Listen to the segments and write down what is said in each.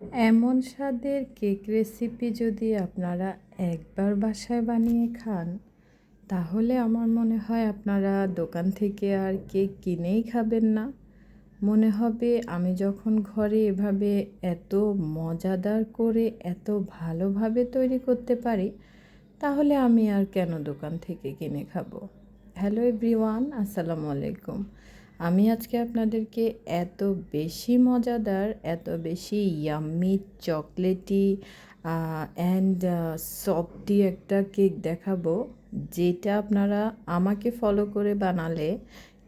এমন স্বাদের cake recipe যদি আপনারা একবার বাসায় বানিয়ে খান, তাহলে আমার মনে হয় আপনারা দোকান থেকে আর কেক কিনেই খাবেন না। মনে হবে আমি যখন ঘরে এভাবে এত মজাদার করে, এত ভালোভাবে তৈরি করতে পারি, তাহলে আমি আর কেন দোকান থেকে কিনে খাব? হ্যালো এভরিওয়ান আসসালামু আলাইকুম। আমি আজকে আপনাদেরকে এত বেশি মজাদার, এত বেশি ইয়াম্মি চকলেটি অ্যান্ড সফটি একটা কেক দেখাবো, যেটা আপনারা আমাকে ফলো করে বানালে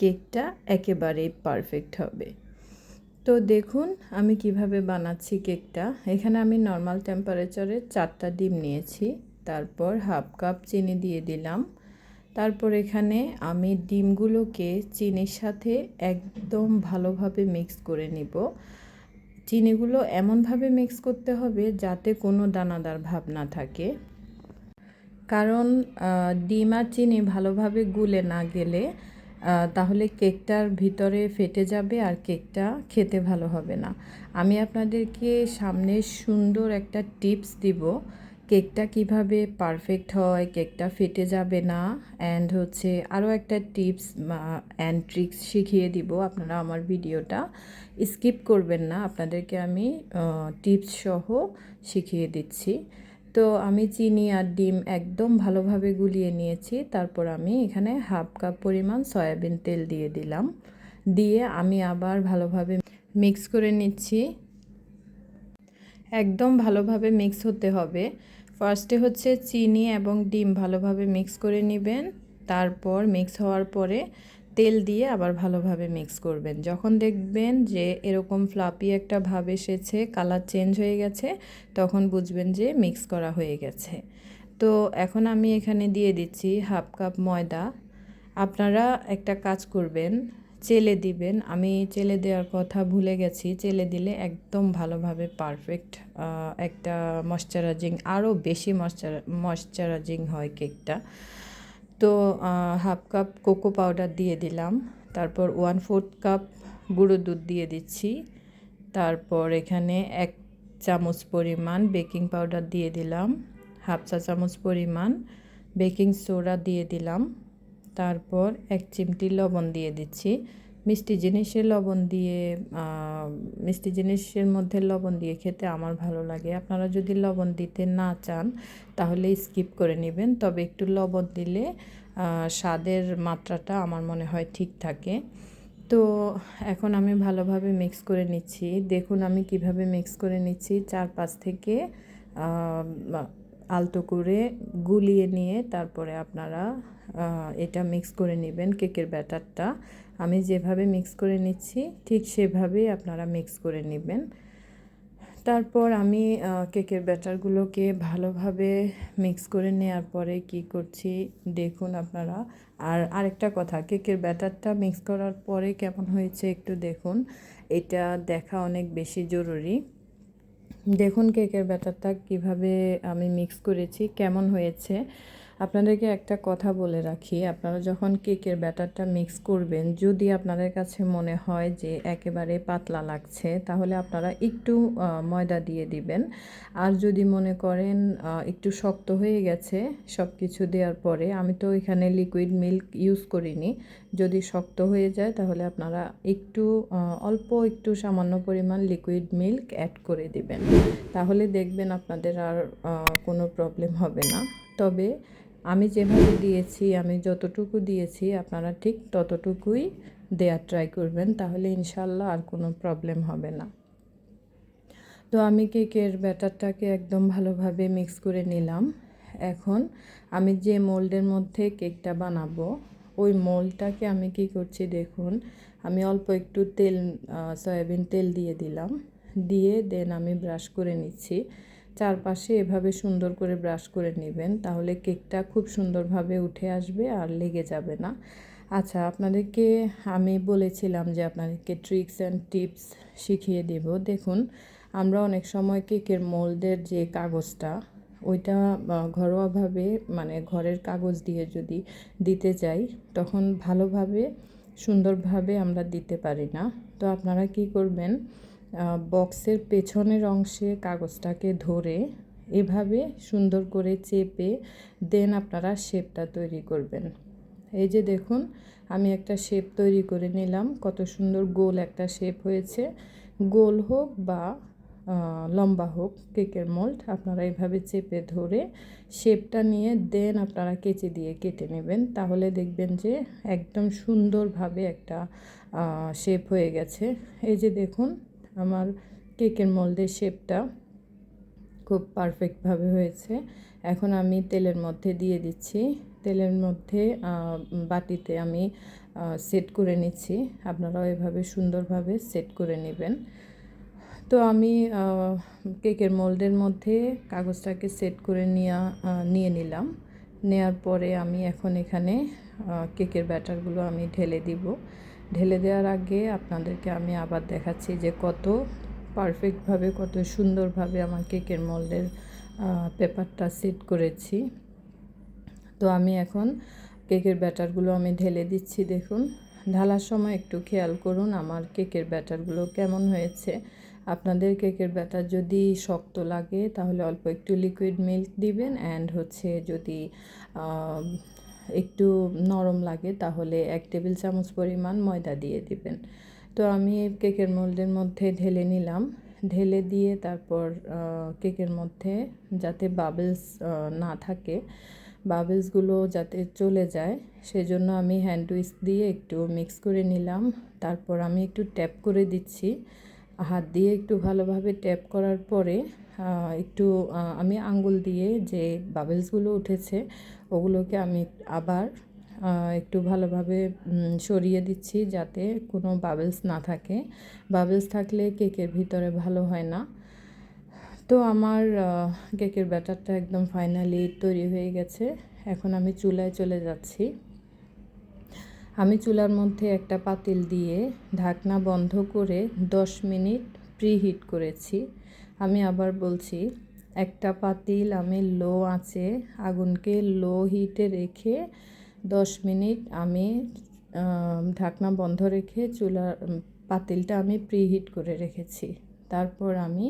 কেকটা একেবারেই পারফেক্ট হবে। তো দেখুন, আমি কীভাবে বানাচ্ছি কেকটা এখানে আমি নর্মাল টেম্পারেচারে চারটা ডিম নিয়েছি, তারপর হাফ কাপ চিনি দিয়ে দিলাম। তারপর এখানে আমি ডিমগুলোকে চিনির সাথে একদম ভালোভাবে মিক্স করে নিব। চিনিগুলো এমনভাবে মিক্স করতে হবে যাতে কোনো দানাদার ভাব না থাকে। কারণ ডিম আর চিনি ভালোভাবে গুলে না গেলে তাহলে কেকটার ভিতরে ফেটে যাবে আর কেকটা খেতে ভালো হবে না। আমি আপনাদেরকে সামনে সুন্দর একটা টিপস দিব। কেকটা কীভাবে পারফেক্ট হয়, কেকটা ফেটে যাবে না অ্যান্ড হচ্ছে আরও একটা টিপস অ্যান্ড ট্রিক্স শিখিয়ে দিব। আপনারা আমার ভিডিওটা স্কিপ করবেন না। আপনাদেরকে আমি টিপস সহ শিখিয়ে দিচ্ছি। তো আমি চিনি আর ডিম একদম ভালোভাবে গুলিয়ে নিয়েছি। তারপর আমি এখানে হাফ কাপ পরিমাণ সয়াবিন তেল দিয়ে দিলাম। দিয়ে আমি আবার ভালোভাবে মিক্স করে নিচ্ছি। একদম ভালোভাবে মিক্স হতে হবে। ফার্স্টে হচ্ছে চিনি এবং ডিম ভালোভাবে মিক্স করে নেবেন। তারপর মিক্স হওয়ার পরে তেল দিয়ে আবার ভালোভাবে মিক্স করবেন। যখন দেখবেন যে এরকম ফ্লাপি একটা ভাব এসেছে কালার চেঞ্জ হয়ে গেছে, তখন বুঝবেন যে মিক্স করা হয়ে গেছে। তো এখন আমি এখানে দিয়ে দিচ্ছি হাফ কাপ ময়দা। আপনারা একটা কাজ করবেন চেলে দিবেন। আমি চেলে দেওয়ার কথা ভুলে গেছি। চেলে দিলে একদম ভালোভাবে পারফেক্ট একটা ময়শ্চারাইজিং আরও বেশি ময়শ্চার ময়শ্চারাইজিং হয় কেকটা। তো হাফ কাপ কোকো পাউডার দিয়ে দিলাম। তারপর ওয়ান ফোর্থ কাপ গুঁড়ো দুধ দিয়ে দিচ্ছি। তারপর এখানে এক চামচ পরিমাণ বেকিং পাউডার দিয়ে দিলাম। হাফ চা চামচ পরিমাণ বেকিং সোডা দিয়ে দিলাম। তারপর এক চিমটি লবণ দিয়ে দিচ্ছি। মিষ্টি জিনিসে লবণ দিয়ে মিষ্টি জিনিসের মধ্যে লবণ দিয়ে খেতে আমার ভালো লাগে। আপনারা যদি লবণ দিতে না চান, তাহলে স্কিপ করে নেবেন। তবে একটু লবণ দিলে স্বাদের মাত্রাটা আমার মনে হয় ঠিক থাকে। তো এখন আমি ভালোভাবে মিক্স করে নিচ্ছি। দেখুন আমি কীভাবে মিক্স করে নিচ্ছি। চার পাঁচ থেকে আলতো করে গুলিয়ে নিয়ে তারপরে আপনারা এটা মিক্স করে নেবেন কেকের ব্যাটারটা। আমি যেভাবে মিক্স করে নিচ্ছি, ঠিক সেভাবেই আপনারা মিক্স করে নেবেন। তারপর আমি কেকের ব্যাটারগুলোকে ভালোভাবে মিক্স করে নেওয়ার পরে কি করছি, দেখুন আপনারা। আর আরেকটা কথা কেকের ব্যাটারটা মিক্স করার পরে কেমন হয়েছে একটু দেখুন। এটা দেখা অনেক বেশি জরুরি। দেখুন কেকের ব্যাটারটা কীভাবে আমি মিক্স করেছি কেমন হয়েছে। আপনাদেরকে একটা কথা বলে রাখি, আপনারা যখন কেকের ব্যাটারটা মিক্স করবেন, যদি আপনাদের কাছে মনে হয় যে একেবারে পাতলা লাগছে, তাহলে আপনারা একটু ময়দা দিয়ে দিবেন। আর যদি মনে করেন একটু শক্ত হয়ে গেছে সব কিছু দেওয়ার পরে, আমি তো এখানে লিকুইড মিল্ক ইউজ করিনি। যদি শক্ত হয়ে যায়, তাহলে আপনারা একটু অল্প একটু সামান্য পরিমাণ লিকুইড মিল্ক অ্যাড করে দিবেন। তাহলে দেখবেন আপনাদের আর কোনো প্রবলেম হবে না। তবে আমি যেভাবে দিয়েছি, আমি যতটুকু দিয়েছি, আপনারা ঠিক ততটুকুই দেওয়ার ট্রাই করবেন, তাহলে ইনশাল্লাহ আর কোনো প্রবলেম হবে না। তো আমি কেকের ব্যাটারটাকে একদম ভালোভাবে মিক্স করে নিলাম। এখন আমি যে মোল্ডের মধ্যে কেকটা বানাবো, ওই মোল্ডটাকে আমি কি করছি দেখুন, আমি অল্প একটু তেল সয়াবিন তেল দিয়ে দিলাম। দিয়ে দেন আমি ব্রাশ করে নিচ্ছি। চারপাশে এভাবে সুন্দর করে ব্রাশ করে নেবেন, তাহলে কেকটা খুব সুন্দরভাবে উঠে আসবে আর লেগে যাবে না। আচ্ছা আপনাদেরকে আমি বলেছিলাম যে আপনাদেরকে ট্রিক্স অ্যান্ড টিপস শিখিয়ে দেব। দেখুন, আমরা অনেক সময় কেকের মোল্ডের যে কাগজটা, ওইটা ঘরোয়াভাবে মানে ঘরের কাগজ দিয়ে যদি দিতে যাই, তখন ভালোভাবে, সুন্দরভাবে আমরা দিতে পারি না। তো আপনারা কি করবেন বক্সের পেছনের অংশে কাগজটাকে ধরে এভাবে সুন্দর করে চেপে দেন আপনারা শেপটা তৈরি করবেন। এই যে দেখুন, আমি একটা শেপ তৈরি করে নিলাম। কত সুন্দর গোল একটা শেপ হয়েছে। গোল হোক বা লম্বা হোক, কেকের মোল্ড, আপনারা এভাবে চেপে ধরে শেপটা নিয়ে দেন আপনারা কেচে দিয়ে কেটে নেবেন। তাহলে দেখবেন যে একদম সুন্দরভাবে একটা শেপ হয়ে গেছে। এই যে দেখুন আমার কেকের মোল্ডের শেপটা খুব পারফেক্টভাবে হয়েছে। এখন আমি তেলের মধ্যে দিয়ে দিচ্ছি। তেলের মধ্যে বাটিতে আমি সেট করে নিচ্ছি। আপনারাও এভাবে সুন্দরভাবে সেট করে নেবেন। তো আমি কেকের মোল্ডের মধ্যে কাগজটাকে সেট করে নিয়ে নিয়ে নিলাম। নেয়ার পরে আমি এখন এখানে কেকের ব্যাটারগুলো আমি ঢেলে দিব। ঢেলে দেওয়ার আগে আপনাদেরকে আমি আবার দেখাচ্ছি যে কত পারফেক্টভাবে কত সুন্দরভাবে আমার কেকের মোল্ডের পেপারটা সেট করেছি। তো আমি এখন কেকের ব্যাটারগুলো আমি ঢেলে দিচ্ছি, দেখুন। ঢালার সময় একটু খেয়াল করুন আমার কেকের ব্যাটারগুলো কেমন হয়েছে। আপনাদের কেকের ব্যাটার যদি শক্ত লাগে তাহলে অল্প একটু লিকুইড মিল্ক দিবেন অ্যান্ড হচ্ছে যদি একটু নরম লাগে, তাহলে এক টেবিল চামচ পরিমাণ ময়দা দিয়ে দিবেন। তো আমি কেকের মোল্ডের মধ্যে ঢেলে নিলাম। ঢেলে দিয়ে তারপর কেকের মধ্যে যাতে বাবলস না থাকে, বাবলসগুলো যাতে চলে যায়, সেজন্য আমি হ্যান্ড উইস্ক দিয়ে একটু মিক্স করে নিলাম। তারপর আমি একটু ট্যাপ করে দিচ্ছি। হাত দিয়ে একটু ভালোভাবে ট্যাপ করার পরে একটু আমি আঙ্গুল দিয়ে যে বাবেলসগুলো উঠেছে, ওগুলোকে আমি আবার একটু ভালোভাবে সরিয়ে দিচ্ছি যাতে কোনো বাবেলস না থাকে। বাবেলস থাকলে কেকের ভিতরে ভালো হয় না। তো আমার কেকের ব্যাটারটা একদম ফাইনালি তৈরি হয়ে গেছে। এখন আমি চুলায় চলে যাচ্ছি। আমি চুলার মধ্যে একটা পাতিল দিয়ে ঢাকনা বন্ধ করে দশ মিনিট প্রিহিট করেছি। আমি আবার বলছি, একটা পাতিল আমি লো আঁচে আগুনকে লো হিটে রেখে দশ মিনিট আমি ঢাকনা বন্ধ রেখে চুলার পাতিলটা আমি প্রিহিট করে রেখেছি। তারপর আমি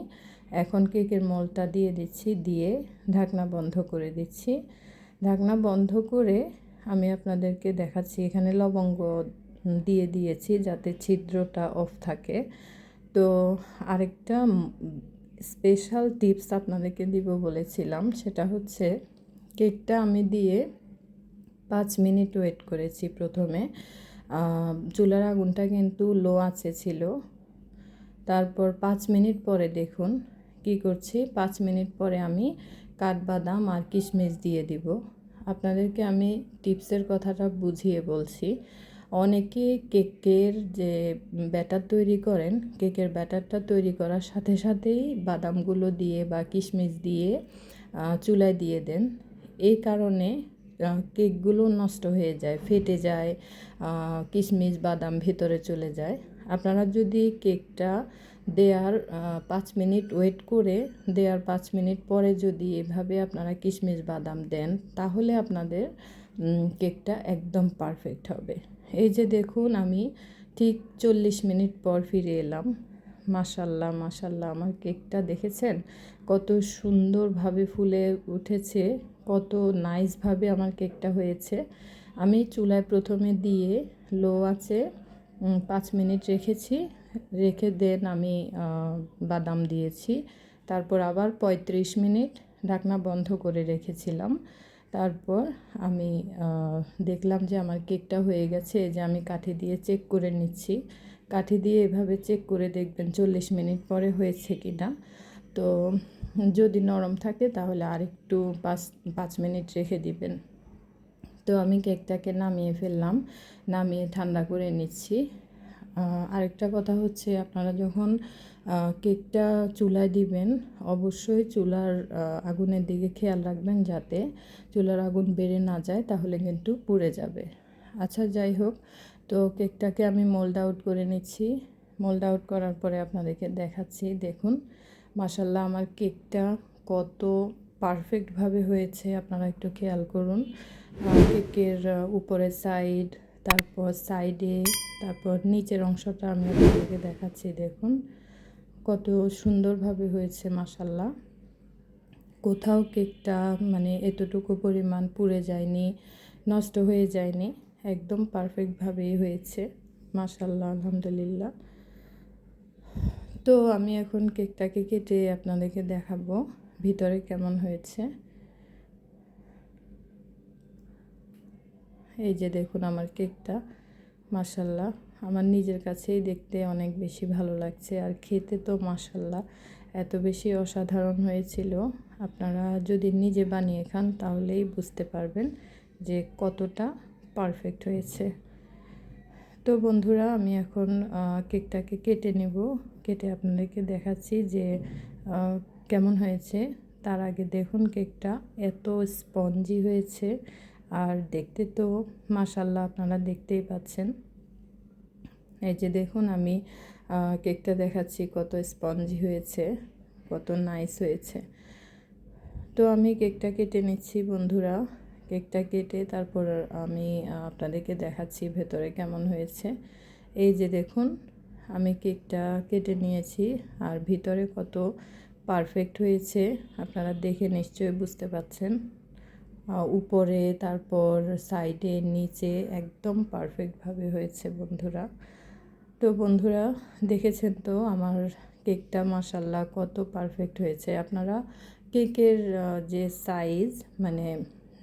এখন কেকের মলটা দিয়ে দিচ্ছি, দিয়ে ঢাকনা বন্ধ করে দিচ্ছি। ঢাকনা বন্ধ করে আমি আপনাদেরকে দেখাচ্ছি, এখানে লবঙ্গ দিয়ে দিয়েছি যাতে ছিদ্রটা অফ থাকে। তো আরেকটা স্পেশাল টিপস আপনাদেরকে দিব বলেছিলাম। সেটা হচ্ছে, কেকটা আমি দিয়ে পাঁচ মিনিট ওয়েট করেছি প্রথমে। চুলার আগুনটা কিন্তু লো আছে ছিল। তারপর পাঁচ মিনিট পরে দেখুন কি করছি। পাঁচ মিনিট পরে আমি কাঠবাদাম আর কিশমিশ দিয়ে দিব। আপনাদেরকে আমি টিপসের কথাটা বুঝিয়ে বলছি। অনেকে কেকের যে ব্যাটার তৈরি করেন, কেকের ব্যাটারটা তৈরি করার সাথে সাথেই বাদামগুলো দিয়ে বা কিশমিশ দিয়ে চুলায় দিয়ে দেন। এই কারণে কেকগুলো নষ্ট হয়ে যায়, ফেটে যায় কিশমিশ, বাদাম ভেতরে চলে যায়। আপনারা যদি কেকটা দেয়ার পাঁচ মিনিট ওয়েট করে দেওয়ার পাঁচ মিনিট পরে যদি এভাবে আপনারা কিশমিশ, বাদাম দেন, তাহলে আপনাদের কেকটা একদম পারফেক্ট হবে। এই যে দেখুন আমি ঠিক চল্লিশ মিনিট পর ফিরে এলাম। মাসাল্লাহ মাসাল্লাহ আমার কেকটা দেখেছেন? কত সুন্দরভাবে ফুলে উঠেছে, কত নাইসভাবে আমার কেকটা হয়েছে। আমি চুলায় প্রথমে দিয়ে লো আছে পাঁচ মিনিট রেখেছি। রেখে দেন আমি বাদাম দিয়েছি। তারপর আবার পঁয়ত্রিশ মিনিট ঢাকনা বন্ধ করে রেখেছিলাম। তারপর আমি দেখলাম যে আমার কেকটা হয়ে গেছে যে আমি কাঠি দিয়ে চেক করে নিচ্ছি। কাঠি দিয়ে এভাবে চেক করে দেখবেন চল্লিশ মিনিট পরে হয়েছে কি না তো যদি নরম থাকে তাহলে আরেকটু পাঁচ পাঁচ মিনিট রেখে দিবেন। তো আমি কেকটাকে নামিয়ে ফেললাম, নামিয়ে ঠান্ডা করে নিচ্ছি। আরেকটা কথা হচ্ছে আপনারা যখন কেকটা চুলায় দিবেন, অবশ্যই চুলার আগুনের দিকে খেয়াল রাখবেন যাতে চুলার আগুন বেড়ে না যায়, তাহলে কিন্তু পুড়ে যাবে। আচ্ছা যাই হোক, তো কেকটাকে আমি মোল্ড আউট করে নিচ্ছি। মোল্ড আউট করার পরে আপনাদেরকে দেখাচ্ছি। দেখুন মাসাল্লাহ আমার কেকটা কত পারফেক্টভাবে হয়েছে। আপনারা একটু খেয়াল করুন কেকের উপরের সাইড তারপর সাইডে, তারপর নিচের অংশটা আমি আপনাদেরকে দেখাচ্ছি, দেখুন। কত সুন্দরভাবে হয়েছে মাসাল্লাহ কোথাও কেকটা মানে এতটুকু পরিমাণ পুড়ে যায়নি, নষ্ট হয়ে যায়নি, একদম পারফেক্টভাবেই হয়েছে মাসাল্লাহ আলহামদুলিল্লাহ। তো আমি এখন কেকটাকে কেটে আপনাদেরকে দেখাবো, ভিতরে কেমন হয়েছে। এই যে দেখুন আমার কেকটা মাসাল্লাহ আমার নিজের কাছেই দেখতে অনেক বেশি ভালো লাগছে। আর খেতে তো মাসাল্লাহ এত বেশি অসাধারণ হয়েছিল। আপনারা যদি নিজে বানিয়ে খান, তাহলেই বুঝতে পারবেন যে কতটা পারফেক্ট হয়েছে। তো বন্ধুরা, আমি এখন কেকটাকে কেটে নেব। কেটে আপনাদেরকে দেখাচ্ছি যে কেমন হয়েছে। তার আগে দেখুন কেকটা, এত স্পঞ্জি হয়েছে। আর দেখতে তো মাসাল্লাহ আপনারা দেখতেই পাচ্ছেন। এই যে দেখুন আমি কেকটা দেখাচ্ছি, কত স্পঞ্জি হয়েছে, কত নাইস হয়েছে। তো আমি কেকটা কেটে নিচ্ছি বন্ধুরা। কেকটা কেটে তারপর আমি আপনাদেরকে দেখাচ্ছি ভেতরে কেমন হয়েছে। এই যে দেখুন, আমি কেকটা কেটে নিয়েছি আর ভিতরে কত পারফেক্ট হয়েছে, আপনারা দেখে নিশ্চয়ই বুঝতে পাচ্ছেন উপরে, তারপর সাইডে নিচে, একদম পারফেক্টভাবে হয়েছে বন্ধুরা। তো বন্ধুরা, দেখেছেন তো আমার কেকটা মাসাল্লাহ কত পারফেক্ট হয়েছে। আপনারা কেকের যে সাইজ মানে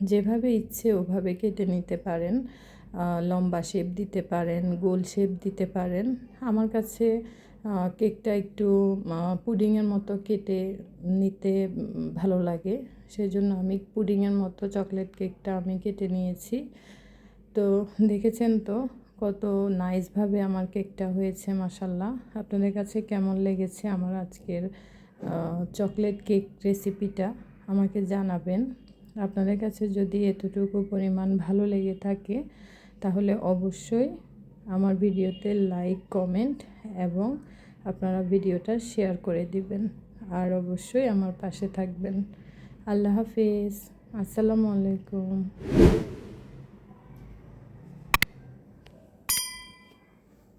যেভাবে ইচ্ছে ওভাবে কেটে নিতে পারেন লম্বা শেপ দিতে পারেন, গোল শেপ দিতে পারেন। আমার কাছে কেকটা একটু পুডিংয়ের মতো কেটে নিতে ভালো লাগে। সেই জন্য আমি পুডিংয়ের মতো চকলেট কেকটা আমি কেটে নিয়েছি। তো দেখেছেন তো কত নাইসভাবে আমার কেকটা হয়েছে মাসাল্লাহ আপনাদের কাছে কেমন লেগেছে আমার আজকের চকলেট কেক রেসিপিটা আমাকে জানাবেন। আপনাদের কাছে যদি এতটুকু পরিমাণ ভালো লেগে থাকে, তাহলে অবশ্যই আমার ভিডিওতে লাইক কমেন্ট এবং আপনারা ভিডিওটা শেয়ার করে দিবেন। আর অবশ্যই আমার পাশে থাকবেন। আল্লাহ হাফিজ। আসসালামু আলাইকুম।